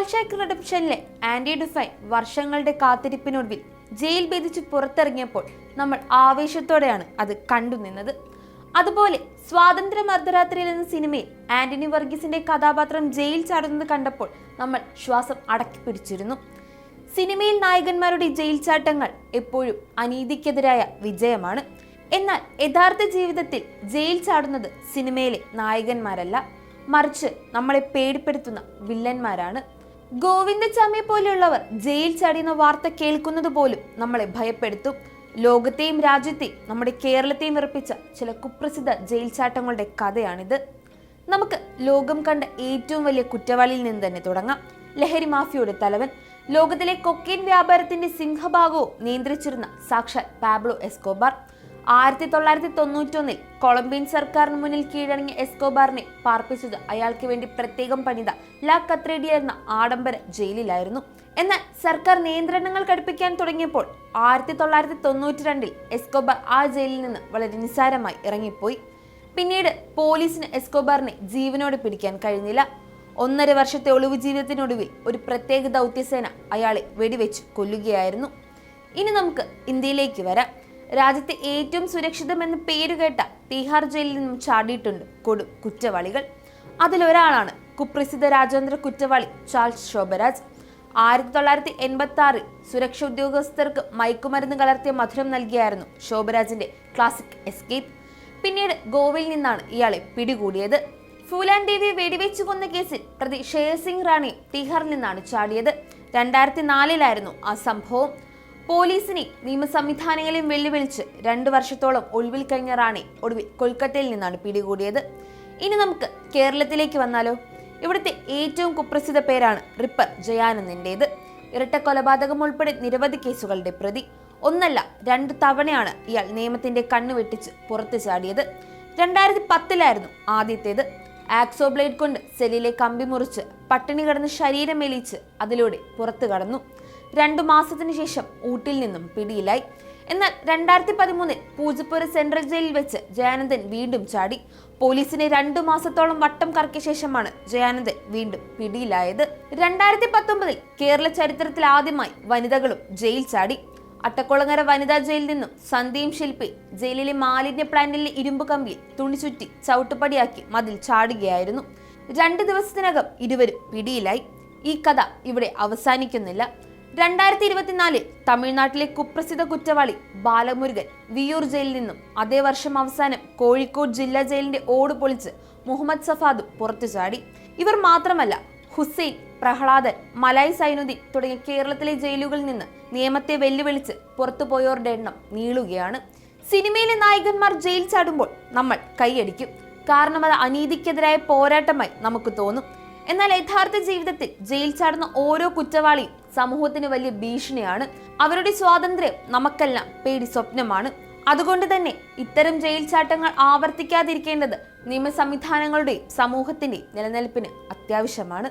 ഷോൾഷാക്ക് റിഡംഷനിലെ anti define വർഷങ്ങളുടെ കാത്തിരിപ്പിനൊടുവിൽ jail ഭേദിച്ച് പുറത്തിറങ്ങിയപ്പോൾ നമ്മൾ ആവേശത്തോടെയാണ് അത് കണ്ടുനിന്നത് അതുപോലെ സ്വാതന്ത്ര്യ മർദ്ദരാത്രിയിൽ എന്ന സിനിമയിൽ ആന്റണി വർഗീസിന്റെ കഥാപാത്രം ജയിൽ ചാടുന്നത് കണ്ടപ്പോൾ നമ്മൾ ശ്വാസം അടക്കി പിടിച്ചിരുന്നു സിനിമയിൽ നായകന്മാരുടെ ജയിൽ ചാട്ടങ്ങൾ എപ്പോഴും അനീതിക്കെതിരായ വിജയമാണ്. എന്നാൽ യഥാർത്ഥ ജീവിതത്തിൽ ജയിൽ ചാടുന്നത് സിനിമയിലെ നായകന്മാരല്ല മറിച്ച് നമ്മളെ പേടിപ്പെടുത്തുന്ന വില്ലന്മാരാണ്. ഗോവിന്ദചാമിയെ പോലെയുള്ളവർ ജയിൽ ചാടിയെന്ന വാർത്ത കേൾക്കുന്നത് പോലും നമ്മളെ ഭയപ്പെടുത്തും. ലോകത്തെയും രാജ്യത്തെയും നമ്മുടെ കേരളത്തെയും വിറപ്പിച്ച ചില കുപ്രസിദ്ധ ജയിൽ ചാട്ടങ്ങളുടെ കഥയാണിത്. നമുക്ക് ലോകം കണ്ട ഏറ്റവും വലിയ കുറ്റവാളിയിൽ നിന്ന് തന്നെ തുടങ്ങാം. ലഹരി മാഫിയയുടെ തലവൻ ലോകത്തിലെ കൊക്കൈൻ വ്യാപാരത്തിന്റെ സിംഹഭാഗവും നിയന്ത്രിച്ചിരുന്ന സാക്ഷാൽ പാബ്ലോ എസ്കോബാർ. ആയിരത്തി തൊള്ളായിരത്തി തൊണ്ണൂറ്റൊന്നിൽ കൊളംബിയൻ സർക്കാരിന് മുന്നിൽ കീഴടങ്ങിയ എസ്കോബാറിനെ പാർപ്പിച്ചത് അയാൾക്ക് വേണ്ടി പ്രത്യേകം പണിത ലാ കത്രേഡിയ എന്ന ആഡംബര ജയിലിലായിരുന്നു. എന്നാൽ സർക്കാർ നിയന്ത്രണങ്ങൾ കടുപ്പിക്കാൻ തുടങ്ങിയപ്പോൾ ആയിരത്തി തൊള്ളായിരത്തി തൊണ്ണൂറ്റി രണ്ടിൽ എസ്കോബാർ ആ ജയിലിൽ നിന്ന് വളരെ നിസ്സാരമായി ഇറങ്ങിപ്പോയി. പിന്നീട് പോലീസിന് എസ്കോബാറിനെ ജീവനോടെ പിടിക്കാൻ കഴിഞ്ഞില്ല. ഒന്നര വർഷത്തെ ഒളിവ് ജീവിതത്തിനൊടുവിൽ ഒരു പ്രത്യേക ദൗത്യസേന അയാളെ വെടിവെച്ച് കൊല്ലുകയായിരുന്നു. ഇനി നമുക്ക് ഇന്ത്യയിലേക്ക് വരാം. രാജ്യത്തെ ഏറ്റവും സുരക്ഷിതമെന്ന് പേരുകേട്ട തീഹാർ ജയിലിൽ നിന്നും ചാടിയിട്ടുണ്ട് കൊടും കുറ്റവാളികൾ. അതിലൊരാളാണ് കുപ്രസിദ്ധ രാജ്യാന്തര കുറ്റവാളി ചാൾസ് ശോഭരാജ്. ആയിരത്തി തൊള്ളായിരത്തി എൺപത്തി ആറിൽ സുരക്ഷാ ഉദ്യോഗസ്ഥർക്ക് മയക്കുമരുന്ന് കലർത്തിയ മധുരം നൽകിയായിരുന്നു ശോഭരാജിന്റെ ക്ലാസിക് എസ്കേപ്പ്. പിന്നീട് ഗോവയിൽ നിന്നാണ് ഇയാളെ പിടികൂടിയത്. ഫൂലാൻ ദേവിയെ വെടിവെച്ചു കൊന്ന കേസിൽ പ്രതി ഷേർ സിംഗ് റാണി തീഹാറിൽ നിന്നാണ് ചാടിയത്. രണ്ടായിരത്തി നാലിലായിരുന്നു ആ സംഭവം. പോലീസിനെ നിയമ സംവിധാനങ്ങളെയും വെല്ലുവിളിച്ച് രണ്ടു വർഷത്തോളം ഒളിവിൽ കഴിഞ്ഞ റാണി ഒടുവിൽ കൊൽക്കത്തയിൽ നിന്നാണ് പിടികൂടിയത്. ഇനി നമുക്ക് കേരളത്തിലേക്ക് വന്നാലോ? ഇവിടുത്തെ ഏറ്റവും കുപ്രസിദ്ധ പേരാണ് റിപ്പർ ജയാനന്ദിന്റെത് ഇരട്ട കൊലപാതകം ഉൾപ്പെടെ നിരവധി കേസുകളുടെ പ്രതി. ഒന്നല്ല രണ്ട് തവണയാണ് ഇയാൾ നിയമത്തിന്റെ കണ്ണു വെട്ടിച്ച് പുറത്തു ചാടിയത്. രണ്ടായിരത്തി പത്തിലായിരുന്നു ആദ്യത്തേത്. ആക്സോ ബ്ലേഡ് കൊണ്ട് സെല്ലിലെ കമ്പി മുറിച്ച് പട്ടിണി കിടന്ന് ശരീരം മെലിച്ച് അതിലൂടെ പുറത്തു കടന്നു. രണ്ടു മാസത്തിനു ശേഷം ഊട്ടിൽ നിന്നും പിടിയിലായി. എന്നാൽ രണ്ടായിരത്തി പതിമൂന്നിൽ പൂജപ്പുര സെൻട്രൽ ജയിലിൽ വെച്ച് ജയാനന്ദൻ വീണ്ടും ചാടി. പോലീസിനെ രണ്ടു മാസത്തോളം വട്ടം കറക്കിയ ശേഷമാണ് ജയാനന്ദൻ വീണ്ടും പിടിയിലായത്. രണ്ടായിരത്തി പത്തൊമ്പതിൽ കേരള ചരിത്രത്തിൽ ആദ്യമായി വനിതകളും ജയിൽ ചാടി. അട്ടക്കുളങ്ങര വനിതാ ജയിലിൽ നിന്നും സന്ധ്യയും ശില്പി ജയിലിലെ മാലിന്യ പ്ലാന്റിലെ ഇരുമ്പ് കമ്പിയിൽ തുണി ചുറ്റി ചവിട്ടുപടിയാക്കി മതിൽ ചാടുകയായിരുന്നു. രണ്ട് ദിവസത്തിനകം ഇരുവരും പിടിയിലായി. ഈ കഥ ഇവിടെ അവസാനിക്കുന്നില്ല. രണ്ടായിരത്തി ഇരുപത്തിനാലിൽ തമിഴ്നാട്ടിലെ കുപ്രസിദ്ധ കുറ്റവാളി ബാലമുരുകൻ വിയൂർ ജയിലിൽ നിന്നും അതേ വർഷം അവസാനം കോഴിക്കോട് ജില്ലാ ജയിലിന്റെ ഓട് പൊളിച്ച് മുഹമ്മദ് സഫാദും പുറത്തു ചാടി. ഇവർ മാത്രമല്ല ഹുസൈൻ പ്രഹ്ലാദൻ മലായ് സൈനുദ്ദീൻ തുടങ്ങിയ കേരളത്തിലെ ജയിലുകളിൽ നിന്ന് നിയമത്തെ വെല്ലുവിളിച്ച് പുറത്തുപോയവരുടെ എണ്ണം നീളുകയാണ്. സിനിമയിലെ നായകന്മാർ ജയിൽ ചാടുമ്പോൾ നമ്മൾ കൈയടിക്കും. കാരണം അത് അനീതിക്കെതിരായ പോരാട്ടമായി നമുക്ക് തോന്നും. എന്നാൽ യഥാർത്ഥ ജീവിതത്തിൽ ജയിൽ ചാടുന്ന ഓരോ കുറ്റവാളിയും സമൂഹത്തിന് വലിയ ഭീഷണിയാണ്. അവരുടെ സ്വാതന്ത്ര്യം നമുക്കെല്ലാം പേടി സ്വപ്നമാണ്. അതുകൊണ്ട് തന്നെ ഇത്തരം ജയിൽ ചാട്ടങ്ങൾ ആവർത്തിക്കാതിരിക്കേണ്ടത് നിയമ സംവിധാനങ്ങളുടെയും സമൂഹത്തിന്റെയും നിലനിൽപ്പിന് അത്യാവശ്യമാണ്.